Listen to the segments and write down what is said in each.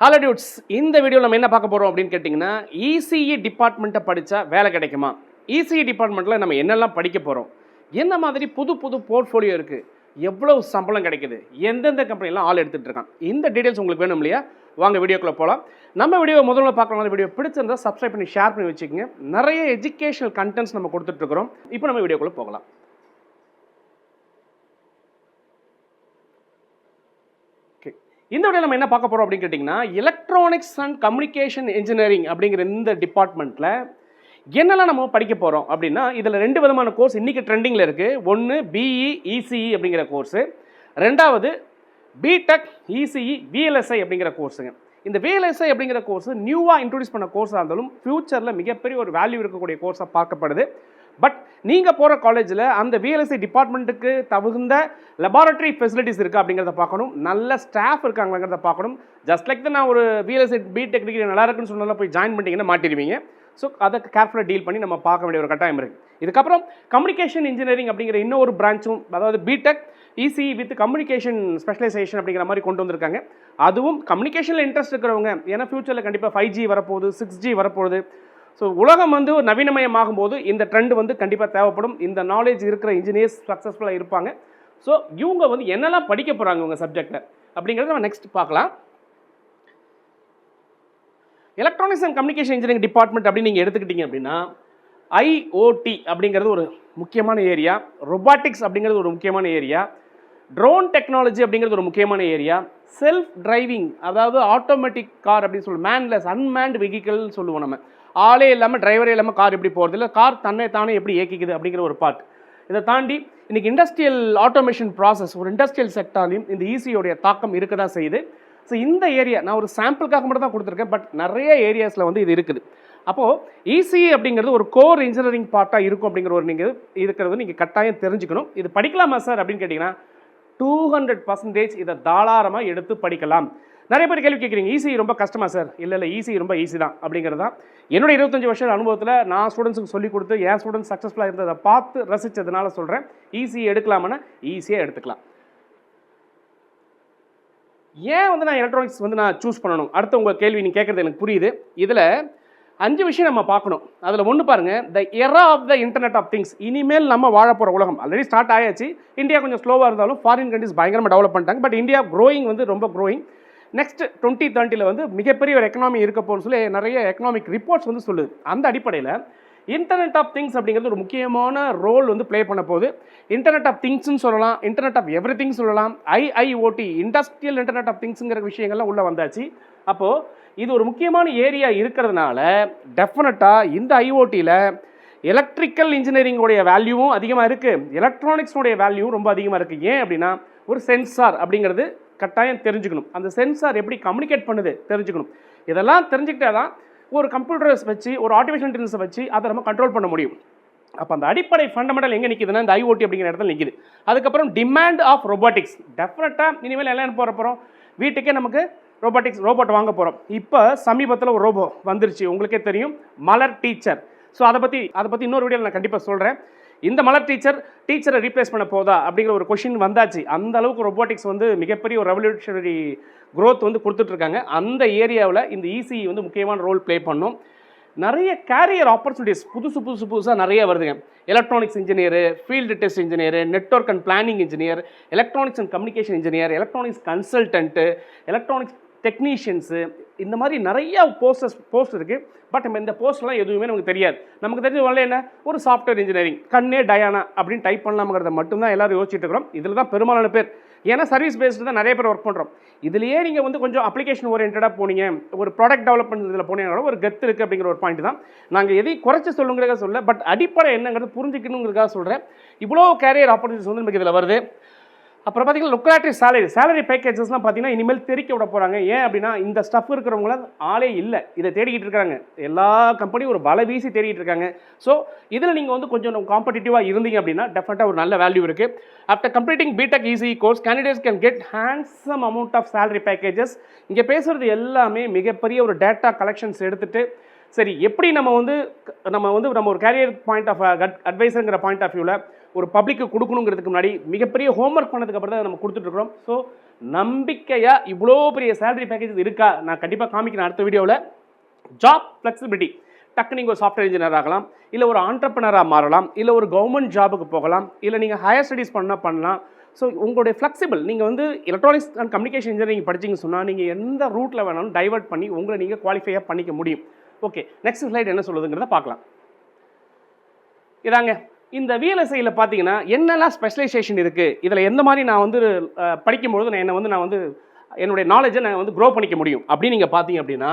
Hello dudes இந்த video நம்ம என்ன பார்க்க போகிறோம் அப்படின்னு கேட்டிங்கன்னா இசிஇ டிபார்ட்மெண்ட்டை படித்தா வேலை கிடைக்குமா? இசிஇ டிபார்ட்மெண்ட்டில் நம்ம என்னெல்லாம் படிக்க போகிறோம் என்ன மாதிரி புது புது போர்ட்ஃபோலியோ இருக்குது எவ்வளவு சம்பளம் கிடைக்குது? எந்தெந்த கம்பெனிலாம் ஆள் எடுத்துகிட்டு இருக்கான் இந்த டீட்டெயில்ஸ் உங்களுக்கு வேணும் இல்லையா? வாங்க வீடியோக்குள்ளே போகலாம் நம்ம வீடியோ முதல்ல பார்க்குற வீடியோ பிடிச்சிருந்தா சப்ஸ்கிரைப் பண்ணி ஷேர் பண்ணி வச்சுக்கோங்க. நிறைய எஜுகேஷனல் கண்டென்ட்ஸ் நம்ம கொடுத்துட்ருக்குறோம் இப்போ நம்ம வீடியோக்குள்ளே போகலாம் ஓகே இந்த வீடியோ நம்ம என்ன பார்க்க போகிறோம் அப்படின்னு கேட்டிங்கன்னா எலக்ட்ரானிக்ஸ் அண்ட் கம்யூனிகேஷன் இன்ஜினியரிங் அப்படிங்கிற இந்த டிபார்ட்மெண்ட்டில் என்னெல்லாம் நம்ம படிக்க போகிறோம் அப்படின்னா இதில் ரெண்டு விதமான கோர்ஸ் இன்றைக்கி ட்ரெண்டிங்கில் இருக்குது ஒன்று பிஇ இசிஇ அப்படிங்கிற கோர்ஸு ரெண்டாவது பிடெக் இசிஇ விஎல்எஸ்ஐ அப்படிங்கிற கோர்ஸுங்க இந்த விஎல்எஸ்ஐ அப்படிங்கிற கோர்ஸ் நியூவாக இன்ட்ரடியூஸ் பண்ண கோர்ஸாக இருந்தாலும் ஃப்யூச்சரில் மிகப்பெரிய ஒரு வேல்யூ இருக்கக்கூடிய கோர்ஸாக பார்க்கப்படுது. பட் நீங்கள் போகிற காலேஜில் அந்த விஎல்எஸ்சி டிபார்ட்மெண்ட்டுக்கு தகுந்த லெபார்ட்டரி ஃபெசிலிட்டிஸ் இருக்குது அப்படிங்கிறத பார்க்கணும். நல்ல ஸ்டாஃப் இருக்காங்கிறத பார்க்கணும். ஜஸ்ட் லைக் நான் ஒரு விஎல்எஸ்ஐ பிடெக் டிகிரி நல்லா இருக்குன்னு சொன்னால போய் ஜாயின் பண்ணிட்டீங்கன்னா மாட்டிடுவீங்க. ஸோ அதை கேர்ஃபுல்லாக டீல் பண்ணி நம்ம பார்க்க வேண்டிய ஒரு கட்டாயம் இருக்குது இதுக்கப்புறம் கம்யூனிகேஷன் இன்ஜினியரிங் அப்படிங்கிற இன்னொரு பிரான்ச்சும் அதாவது BTech EC with communication specialization அப்படிங்கிற மாதிரி கொண்டு வந்திருக்காங்க. அதுவும் கம்யூனிகேஷனில் இன்ட்ரெஸ்ட் இருக்கிறவங்க. ஏன்னா ஃபியூச்சரில் கண்டிப்பாக ஃபைவ் ஜி வரப்போகுது சிக்ஸ் ஜி வரப்போகுது. ஸோ உலகம் வந்து ஒரு நவீனமயமாகும் போது இந்த ட்ரெண்ட் வந்து கண்டிப்பாக தேவைப்படும். இந்த நாலேஜ் இருக்கிற இன்ஜினியர்ஸ் சக்ஸஸ்ஃபுல்லாக இருப்பாங்க. ஸோ இவங்க வந்து என்னெல்லாம் படிக்க போகிறாங்க உங்கள் சப்ஜெக்டில் அப்படிங்கிறத நம்ம நெக்ஸ்ட் பார்க்கலாம். Electronics and communication engineering department அப்படின்னு நீங்கள் எடுத்துக்கிட்டீங்க அப்படின்னா ஐஓடி அப்படிங்கிறது ஒரு முக்கியமான ஏரியா ரொபாட்டிக்ஸ் அப்படிங்கிறது ஒரு முக்கியமான ஏரியா ட்ரோன் டெக்னாலஜி அப்படிங்கிறது ஒரு முக்கியமான ஏரியா செல்ஃப் டிரைவிங் அதாவது ஆட்டோமேட்டிக் கார் அப்படின்னு சொல்லுவோம். மேன்லெஸ் அன்மேன்ட் வெஹிக்கிள்னு சொல்லுவோம் நம்ம. ஆளே இல்லாமல் டிரைவரே இல்லாமல் கார் எப்படி போகிறது இல்லை கார் தன்னை தானே எப்படி இயக்கிக்குது அப்படிங்கிற ஒரு பார்ட் இதை தாண்டி இன்றைக்கி இண்டஸ்ட்ரியல் ஆட்டோமேஷன் ப்ராசஸ் ஒரு இண்டஸ்ட்ரியல் செக்டார்லையும் இந்த ஈசியோடைய தாக்கம் இருக்க தான் செய்யுது. ஸோ இந்த ஏரியா நான் ஒரு சாம்பிளுக்காக மட்டும் தான் கொடுத்துருக்கேன் பட் நிறைய ஏரியாஸில் வந்து இது இருக்குது. அப்போது இசி அப்படிங்கிறது ஒரு கோர் இன்ஜினியரிங் பார்ட்டாக இருக்கும் அப்படிங்கிற ஒரு நீங்கள் இருக்கிறது நீங்கள் கட்டாயம் தெரிஞ்சுக்கணும். இது படிக்கலாமா சார் அப்படின்னு கேட்டிங்கன்னா டூ ஹண்ட்ரட் பர்சன்டேஜ் இதை தாராளமாக எடுத்து படிக்கலாம். நிறைய பேர் கேள்வி கேட்குறீங்க ஈஸி ரொம்ப கஷ்டமா சார் இல்லை இல்லை ஈஸி ரொம்ப ஈஸி தான் அப்படிங்கிறது தான். என்னோட இருபத்தஞ்சு வருஷம் அனுபவத்தில் நான் ஸ்டூடெண்ட்ஸுக்கு சொல்லி கொடுத்து என் ஸ்டூடெண்ட்ஸ் சக்ஸஸ்ஃபுல்லாக இருந்ததை பார்த்து ரசித்ததுனால சொல்கிறேன் ஈஸி எடுக்கலாமன்னா ஈஸியாக எடுத்துக்கலாம். ஏன் வந்து நான் எலக்ட்ரானிக்ஸ் வந்து நான் சூஸ் பண்ணணும்? அடுத்த உங்கள் கேள்வி நீங்கள் கேட்குறது எனக்கு புரியுது. இதில் அஞ்சு விஷயம் நம்ம பார்க்கணும். அதில் ஒன்று பாருங்கள் the era of the internet of things இனிமேல் நம்ம வாழ போகிற உலகம். ஆல்ரெடி ஸ்டார்ட் ஆயாச்சு. இந்தியா கொஞ்சம் ஸ்லோவாக இருந்தாலும் ஃபாரின் கண்ட்ரிஸ் பயங்கரமாக டெவலப் பண்ணிட்டாங்க. பட் இந்தியா க்ரோயிங் வந்து ரொம்ப க்ரோயிங் நெக்ஸ்ட் டுவெண்ட்டி தேர்ட்டியில் வந்து மிகப்பெரிய ஒரு எக்கனாமி இருக்க போகணும்னு சொல்லி நிறைய எக்கனாமிக் ரிப்போர்ட்ஸ் வந்து சொல்லுது. அந்த அடிப்படையில் இன்டர்நெட் ஆஃப் திங்ஸ் அப்படிங்கிறது ஒரு முக்கியமான ரோல் வந்து ப்ளே பண்ண போகுது. இன்டர்நெட் ஆஃப் திங்ஸ்னு சொல்லலாம் இன்டர்நெட் ஆஃப் எவ்ரி திங் சொல்லலாம் ஐஐஓடி இண்டஸ்ட்ரியல் இன்டர்நெட் ஆஃப் திங்ஸுங்கிற விஷயங்கள்லாம் உள்ளே வந்தாச்சு. அப்போது இது ஒரு முக்கியமான ஏரியா இருக்கிறதுனால டெஃபினட்டாக இந்த ஐஓடியில் எலக்ட்ரிக்கல் இன்ஜினியரிங்கோடைய வேல்யூவும் அதிகமாக இருக்குது எலக்ட்ரானிக்ஸோடைய வேல்யூவும் ரொம்ப அதிகமாக இருக்குது ஏன் அப்படின்னா ஒரு சென்சார் அப்படிங்கிறது கட்டாயம் தெரிஞ்சுக்கணும். அந்த சென்சார் எப்படி கம்யூனிகேட் பண்ணுது தெரிஞ்சுக்கணும். இதெல்லாம் தெரிஞ்சுக்கிட்டே தான் ஒரு கம்ப்யூட்டர்ஸ் வச்சு ஒரு ஆர்டிஃபிஷியல் இன்டெலிஜென்ஸை வச்சு அதை நம்ம கண்ட்ரோல் பண்ண முடியும். அப்போ அந்த அடிப்படை ஃபண்டமெண்டல் எங்கே நிற்கிதுன்னா இந்த ஐஓடி அப்படிங்கிற இடத்துல நிற்கிது அதுக்கப்புறம் டிமாண்ட் ஆஃப் ரோபோட்டிக்ஸ் டெஃபினட்டாக இனிமேல் எல்லாம் போகிற போகிறோம் வீட்டுக்கே நமக்கு ரோபோட்டிக்ஸ் ரோபோட் வாங்க போகிறோம் இப்போ சமீபத்தில் ஒரு ரோபோ வந்துருச்சு. உங்களுக்கே தெரியும். மலர் டீச்சர் ஸோ அதை பற்றி அதை பற்றி இன்னொரு வீடியோவில் நான் கண்டிப்பாக சொல்கிறேன் இந்த மலர் டீச்சர் டீச்சரை ரீப்ளேஸ் பண்ண போதா அப்படிங்கிற ஒரு கொஷின் வந்தாச்சு. அந்த அளவுக்கு ரொபோட்டிக்ஸ் வந்து மிகப்பெரிய ஒரு ரெவல்யூஷனரி க்ரோத் வந்து கொடுத்துட்ருக்காங்க. அந்த ஏரியாவில் இந்த இசிஇ வந்து முக்கியமான ரோல் ப்ளே பண்ணும். நிறைய கேரியர் ஆப்பர்ச்சுனிட்டிஸ் புதுசு புதுசு புதுசாக நிறைய வருதுங்க. Electronics engineer field test engineer network and planning engineer electronics and communication engineer electronics consultant electronics technicians இந்த மாதிரி நிறையா போஸ்டர்ஸ் போஸ்ட் இருக்குது பட் நம்ம இந்த போஸ்ட்லாம் எதுவுமே நமக்கு தெரியாது. நமக்கு தெரிஞ்ச வரல என்ன? ஒரு சாஃப்ட்வேர் இன்ஜினியரிங் கண்ணே டயானா அப்படின்னு டைப் பண்ணலாம்ங்கிறத மட்டும்தான் எல்லோரும் யோசிச்சுட்டு இருக்கிறோம். இதில் தான் பெரும்பாலான பேர். ஏன்னா சர்வீஸ் பேஸ்டு தான் நிறைய பேர் ஒர்க் பண்ணுறோம் இதுலேயே நீங்கள் வந்து கொஞ்சம் அப்ளிகேஷன் ஓரியன்டாக போனீங்க ஒரு ப்ராடக்ட் டெவலப்மெண்ட் இதில் போனீங்கன்னா ஒரு கெத்து இருக்குது அப்படிங்கிற ஒரு பாயிண்ட் தான். நாங்கள் எதையும் குறைச்சி சொல்லுங்கிறத சொல்ல பட் அடிப்படை என்னங்கிறது புரிஞ்சுக்கணுங்கிறதுக்காக சொல்கிறேன் இவ்வளோ கேரியர் ஆப்பர்ச்சுனிட்டிஸ் வந்து நமக்கு இதில் வருது. அப்புறம் பார்த்தீங்கன்னா லுக்ராட்டிவ் சேலரி சேலரி பேக்கேஜஸ்லாம் பார்த்தீங்கன்னா இனிமேல் தெரிக்க விட போகிறாங்க ஏன் அப்படின்னா இந்த ஸ்டஃப் இருக்கிறவங்கள ஆளே இல்லை. இதை தேடிக்கிட்டு இருக்காங்க. எல்லா கம்பெனியும் ஒரு வலை வீசி தேடிக்கிட்டு இருக்காங்க. ஸோ இதில் நீங்கள் வந்து கொஞ்சம் காம்படிட்டிவாக இருந்தீங்க அப்படின்னா டெஃபினட்டாக ஒரு நல்ல வேல்யூ இருக்குது after completing BTech ECE course candidates can get handsome amount of salary packages இங்கே பேசுகிறது எல்லாமே மிகப்பெரிய ஒரு டேட்டா கலெக்ஷன்ஸ் எடுத்துகிட்டு சரி எப்படி நம்ம வந்து நம்ம வந்து நம்ம ஒரு கேரியர் பாயிண்ட் ஆஃப் அட்வைஸருங்கிற பாயிண்ட் ஆஃப் வியூவில் ஒரு பப்ளிக்கு கொடுக்கணுங்கிறதுக்கு முன்னாடி மிகப்பெரிய ஹோம்ஒர்க் பண்ணதுக்கு அப்புறம் தான் நம்ம கொடுத்துட்ருக்குறோம். ஸோ நம்பிக்கையாக இவ்வளோ பெரிய சேலரி பேக்கேஜ் இருக்கா? நான் கண்டிப்பாக காமிக்கிறேன் அடுத்த வீடியோவில் ஜாப் ஃப்ளெக்சிபிலிட்டி டக்கு நீங்கள் ஒரு சாஃப்ட்வேர் இன்ஜினியர் ஆகலாம் இல்லை ஒரு ஆண்டர்பனராக மாறலாம் இல்லை ஒரு கவர்மெண்ட் ஜாபுக்கு போகலாம் இல்லை நீங்கள் ஹையர் ஸ்டடீஸ் பண்ணால் பண்ணலாம். ஸோ உங்களுடைய ஃப்ளெக்சிபிள் நீங்கள் வந்து எலக்ட்ரானிக்ஸ் அண்ட் கம்யூனிகேஷன் இன்ஜினியரிங் படிச்சிங்கன்னு சொன்னால் நீங்கள் எந்த ரூட்டில் வேணாலும் டைவர்ட் பண்ணி உங்களை நீங்கள் குவாலிஃபையாக பண்ணிக்க முடியும். ஓகே நெக்ஸ்ட் ஸ்லைட் என்ன சொல்லுதுங்கிறத பார்க்கலாம். இதாங்க இந்த விஎல்எஸ்ஐயில் பார்த்தீங்கன்னா என்னெல்லாம் ஸ்பெஷலைசேஷன் இருக்குது இதில் எந்த மாதிரி நான் வந்து படிக்கும்பொழுது நான் என்னை வந்து நான் வந்து என்னுடைய நாலேஜை நான் வந்து க்ரோ பண்ணிக்க முடியும்? அப்படின்னு நீங்கள் பார்த்தீங்க அப்படின்னா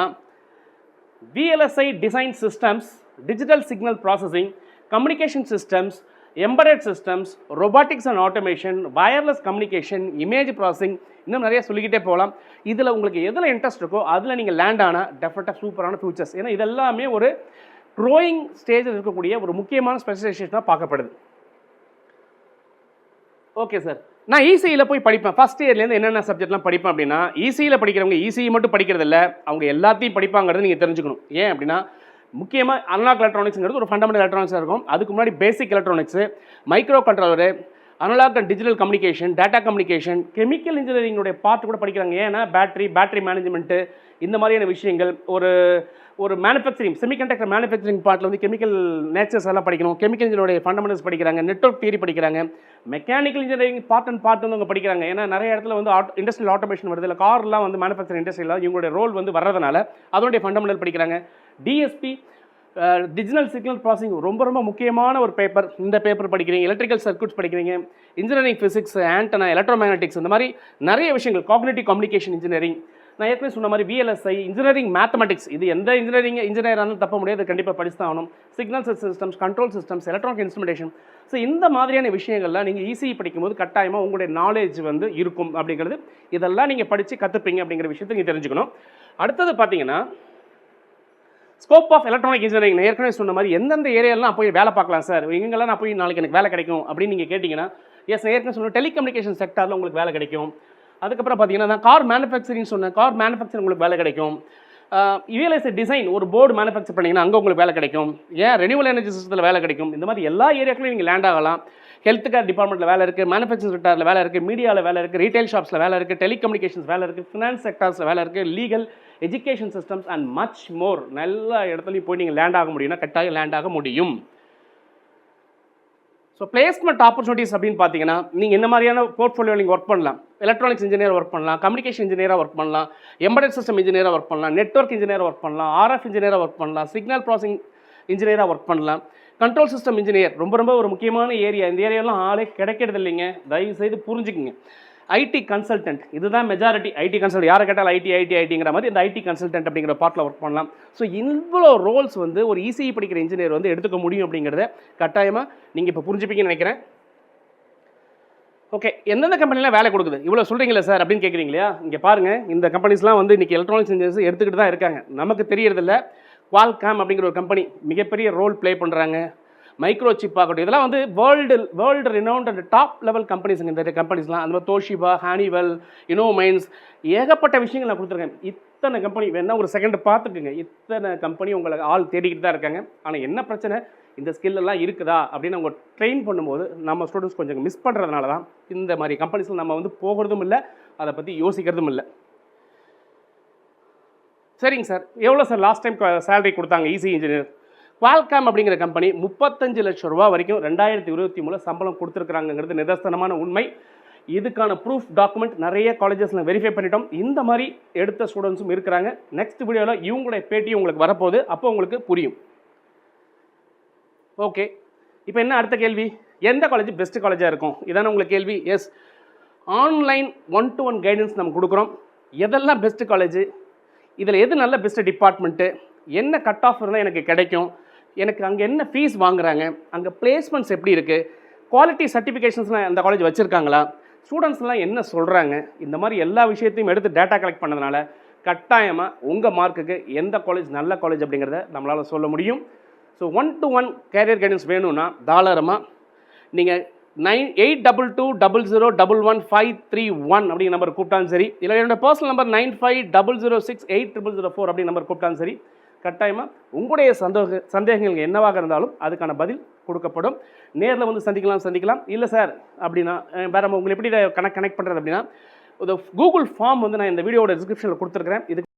VLSI design systems digital signal processing communication systems embedded systems robotics and automation wireless communication image processing இன்னும் நிறைய சொல்லிக்கிட்டே போகலாம். இதில் உங்களுக்கு எதில் இன்ட்ரெஸ்ட் இருக்கோ அதில் நீங்கள் லேண்ட் ஆனால் டெஃபினட்டாக சூப்பரான ஃபியூச்சர்ஸ் ஏன்னா இதெல்லாமே ஒரு க்ரோயிங் ஸ்டேஜில் இருக்கக்கூடிய ஒரு முக்கியமான ஸ்பெஷலைசேஷனாக பார்க்கப்படுது. ஓகே சார் நான் இசியில் போய் படிப்பேன். ஃபஸ்ட் இயர்லேருந்து என்னென்ன சப்ஜெக்ட்லாம் படிப்பேன் அப்படின்னா இசியில் படிக்கிறவங்க இசிஇ மட்டும் படிக்கிறதில்ல அவங்க எல்லாத்தையும் படிப்பாங்கிறது நீங்கள் தெரிஞ்சுக்கணும். ஏன் அப்படின்னா முக்கியமாக அனலாக் எலக்ட்ரானிக்ஸ்ங்கிறது ஒரு ஃபண்டமெண்டல் எலக்ட்ரானிக்ஸாக இருக்கும். அதுக்கு முன்னாடி basic electronics microcontroller analog and digital communication data communication chemical இன்ஜினியரிங்கோடைய part கூட படிக்கிறாங்க. ஏன்னா பேட்டரி பேட்டரி மேனேஜ்மெண்ட்டு இந்த மாதிரியான விஷயங்கள் ஒரு ஒரு மேனுஃபேக்சரிங் செமிகண்டக்டர் மேனுஃபேக்சரிங் பார்ட்டில் வந்து கெமிக்கல் நேச்சர்ஸ் எல்லாம் படிக்கணும். கெமிக்கல் இன்ஜினியருடைய ஃபண்டமெண்டல்ஸ் படிக்கிறாங்க நெட்ஒர்க் தியரி படிக்கிறாங்க. Mechanical engineering part and part வந்து அவங்க படிக்கிறாங்க. ஏன்னா நிறைய இடத்துல வந்து ஆட் இண்டஸ்ட்ரியல் ஆட்டோமேஷன் வருது. இல்லை கார்லாம் வந்து மேனுஃபேக்சரிங் இண்டஸ்ட்ரியில் இவங்களுடைய ரோல் வந்து வர்றதுனால அதனுடைய ஃபண்டமெண்டல் படிக்கிறாங்க. டிஎஸ்பி டிஜிட்டல் சிக்னல் ப்ராசஸிங் ரொம்ப ரொம்ப முக்கியமான ஒரு பேப்பர் இந்த பேப்பர் படிக்கிறீங்க எலக்ட்ரிக்கல் சர்க்யூட்ஸ் படிக்கிறீங்க இன்ஜினியரிங் ஃபிசிக்ஸ் ஆண்டனா எலக்ட்ரோமேக்னட்டிக்ஸ் இந்த மாதிரி நிறைய விஷயங்கள் காக்னேட்டிவ் கம்யூனிகேஷன் இன்ஜினியரிங் நான் ஏற்கனவே சொன்ன மாதிரி விஎல்எஸ்ஐ இன்ஜினியரிங் மேத்தமெட்டிக்ஸ் இது எந்த இன்ஜினியரிங் இன்ஜினியர் ஆனால் தப்ப முடியாது கண்டிப்பாக படிச்சு தான் ஆகணும். Signal systems control systems electronic instrumentation so இந்த மாதிரியான விஷயங்கள்லாம் நீங்கள் ஈஸி படிக்கும்போது கட்டாயமாக உங்களுடைய நாலேஜ் வந்து இருக்கும் அப்படிங்கிறது இதெல்லாம் நீங்கள் படித்து கற்றுப்பீங்க அப்படிங்கிற விஷயத்தை நீங்கள் தெரிஞ்சுக்கணும். அடுத்தது பார்த்தீங்கன்னா ஸ்கோப் ஆஃப் எலக்ட்ரானிக் இன்ஜினியரிங் நான் ஏற்கனவே சொன்ன மாதிரி எந்தெந்த ஏரியாலாம் போய் வேலை பார்க்கலாம் சார்? எங்கெங்கெல்லாம் நான் போய் நாளைக்கு எனக்கு வேலை கிடைக்கும் அப்படின்னு நீங்கள் கேட்டிங்கன்னா எஸ் நான் ஏற்கனவே சொன்ன டெலிகம்யூனிகேஷன் செக்டாரில் உங்களுக்கு வேலை கிடைக்கும். அதுக்கப்புறம் பார்த்தீங்கன்னா நான் கார் மேனுஃபேக்சரிங் சொன்னேன். கார் மேனுஃபேக்சரிங் உங்களுக்கு வேலை கிடைக்கும். ரியலைஸ் டிசைன் ஒரு போர்டு மேனுஃபேக்சர் பண்ணிங்கன்னா அங்கே உங்களுக்கு வேலை கிடைக்கும். ஏன்? ரெனியூவல் எனர்ஜி சிஸ்டத்தில் வேலை கிடைக்கும். இந்த மாதிரி எல்லா ஏரியாக்குலையும் நீங்கள் லேண்ட் ஆகலாம். ஹெல்த் கேர் டிபார்ட்மெண்ட்டில் வேலை இருக்குது மேனுஃபேக்சரிங் செக்டாரில் வேலை இருக்குது மீடியாவில் வேலை இருக்குது ரீட்டைல் ஷாப்ஸில் வேலை இருக்குது டெலிகம்யூனிகேஷன்ஸ் வேலை இருக்குது ஃபினான்ஸ் செக்டார்ஸில் வேலை இருக்குது legal education systems and much more எல்லா இடத்துலையும் போய் நீங்கள் லேண்ட் ஆக முடியும்னா கட்டாயம் லேண்ட் ஆக முடியும். ஸோ பிளேஸ்மெண்ட் ஆப்பர்ச்சுனிட்டிஸ் அப்படின்னு பார்த்தீங்கன்னா நீங்கள் என்ன மாதிரியான போர்ட்ஃபோலியோ நீங்கள் ஒர்க் பண்ணலாம். எலக்ட்ரானிக்ஸ் இன்ஜினியர் ஒர்க் பண்ணலாம் கம்யூனிகேஷன் இன்ஜினியராக ஒர்க் பண்ணலாம் எம்படட் சிஸ்டம் இன்ஜினியராக ஒர்க் பண்ணலாம் நெட்ஒர்க் இன்ஜினியராக ஒர்க் பண்ணலாம் ஆர்எஃப் இன்ஜினியராக ஒர்க் பண்ணலாம் சிக்னல் ப்ராசிங் இன்ஜினியராக ஒர்க் பண்ணலாம். கண்ட்ரோல் சிஸ்டம் இன்ஜினியர் ரொம்ப ரொம்ப ஒரு முக்கியமான ஏரியா இந்த ஏரியாலாம் ஆளே கிடைக்கிறது இல்லைங்க. தயவு செய்து புரிஞ்சுக்குங்க ஐடி கன்சல்டன்ட் இதுதான் மெஜாரிட்டி ஐடி கன்சல்ட் யாரை கேட்டாலும் ஐடி ஐடி ஐடிங்கிற மாதிரி இந்த ஐடி கன்சல்டன்ட் அப்படிங்கிற பார்ட்டில் ஒர்க் பண்ணலாம். ஸோ இவ்வளோ ரோல்ஸ் வந்து ஒரு இசிஇ படிக்கிற இன்ஜினியர் வந்து எடுத்துக்க முடியும் அப்படிங்கிறத கட்டாயமாக நீங்கள் இப்போ புரிஞ்சுப்பீங்கன்னு நினைக்கிறேன். ஓகே எந்தெந்த கம்பெனிலாம் வேலை கொடுக்குது? இவ்வளோ சொல்கிறீங்களே சார் அப்படின்னு கேட்குறீங்க இல்லையா? இங்கே பாருங்கள் இந்த கம்பெனிஸ்லாம் வந்து இன்றைக்கி எலக்ட்ரானிக்ஸ் இன்ஜினியர்ஸ் எடுத்துக்கிட்டு தான் இருக்காங்க. நமக்கு தெரியறதில்ல. குவால்காம் அப்படிங்கிற ஒரு கம்பெனி மிகப்பெரிய ரோல் ப்ளே பண்ணுறாங்க மைக்ரோ சிப் ஆகட்டும் இதெல்லாம் வந்து world world renowned and top level கம்பெனிஸுங்க இந்த கம்பெனிஸ்லாம் அந்த மாதிரி தோஷிபா ஹானிவெல் இனோமைன்ஸ் ஏகப்பட்ட விஷயங்கள் நான் கொடுத்துருக்கேன். இத்தனை கம்பெனி வேணால் ஒரு செகண்ட் பார்த்துக்குங்க. இத்தனை கம்பெனி உங்களை ஆள் தேடிக்கிட்டு தான் இருக்காங்க. ஆனால் என்ன பிரச்சனை? இந்த ஸ்கில்லெல்லாம் எல்லாம் இருக்குதா? அப்படின்னு அவங்க ட்ரெயின் பண்ணும்போது நம்ம ஸ்டூடெண்ட்ஸ் கொஞ்சம் மிஸ் பண்ணுறதுனால தான் இந்த மாதிரி கம்பெனிஸில் நம்ம வந்து போகிறதும் இல்லை அதை பற்றி யோசிக்கிறதும் இல்லை. சரிங்க சார். எவ்வளோ சார் லாஸ்ட் டைம் சேலரி கொடுத்தாங்க ஈஸி இன்ஜினியர் குவால்காம் அப்படிங்கிற கம்பெனி முப்பத்தஞ்சு லட்சம் ரூபா வரைக்கும் ரெண்டாயிரத்தி இருபத்தி மூணில் சம்பளம் கொடுத்துருக்குறாங்கிறது நிதர்சனமான உண்மை. இதுக்கான ப்ரூஃப் டாக்குமெண்ட் நிறைய காலேஜஸில் வெரிஃபை பண்ணிட்டோம். இந்த மாதிரி எடுத்த ஸ்டூடெண்ட்ஸும் இருக்கிறாங்க. நெக்ஸ்ட் வீடியோவில் இவங்களுடைய பேட்டி உங்களுக்கு வரப்போகுது. அப்போ உங்களுக்கு புரியும். ஓகே இப்போ என்ன அடுத்த கேள்வி? எந்த காலேஜ் பெஸ்ட் காலேஜாக இருக்கும்? இதான உங்களுக்கு கேள்வி. Yes online one to one guidance நம்ம கொடுக்குறோம். எதெல்லாம் பெஸ்ட் காலேஜ் இதில் எது நல்ல பெஸ்ட் டிபார்ட்மெண்ட்டு என்ன கட் ஆஃப் இருந்தால் எனக்கு கிடைக்கும்? எனக்கு அங்கே என்ன ஃபீஸ் வாங்குறாங்க? அங்கே பிளேஸ்மெண்ட்ஸ் எப்படி இருக்குது குவாலிட்டி சர்டிஃபிகேஷன்ஸ்லாம் அந்த காலேஜ் வச்சுருக்காங்களா? ஸ்டூடெண்ட்ஸ்லாம் என்ன சொல்கிறாங்க இந்த மாதிரி எல்லா விஷயத்தையும் எடுத்து டேட்டா கலெக்ட் பண்ணதுனால கட்டாயமாக உங்கள் மார்க்குக்கு எந்த காலேஜ் நல்ல காலேஜ் அப்படிங்கிறத நம்மளால் சொல்ல முடியும். So one to one career guidance வேணும்னா தாராளமாக நீங்கள் nine eight double two double zero double one five three one அப்படிங்கிற நம்பர் கூப்பிட்டாலும் சரி. இல்லை என்னோட personal number nine five double zero six eight triple zero four அப்படிங்கிற நம்பர் கூப்பிட்டாலும் சரி. கட்டாயமாக உங்களுடைய சந்தோக சந்தேகங்கள் என்னவாக இருந்தாலும் அதுக்கான பதில் கொடுக்கப்படும். நேரில் வந்து சந்திக்கலாம் சந்திக்கலாம். இல்லை சார் அப்படின்னா வேறு உங்களை எப்படி கனெக்ட் கனெக்ட் பண்ணுறது அப்படின்னா கூகுள் ஃபார்ம் வந்து நான் இந்த வீடியோட டிஸ்கிரிப்ஷனில் கொடுத்துருக்கிறேன். இதுக்கு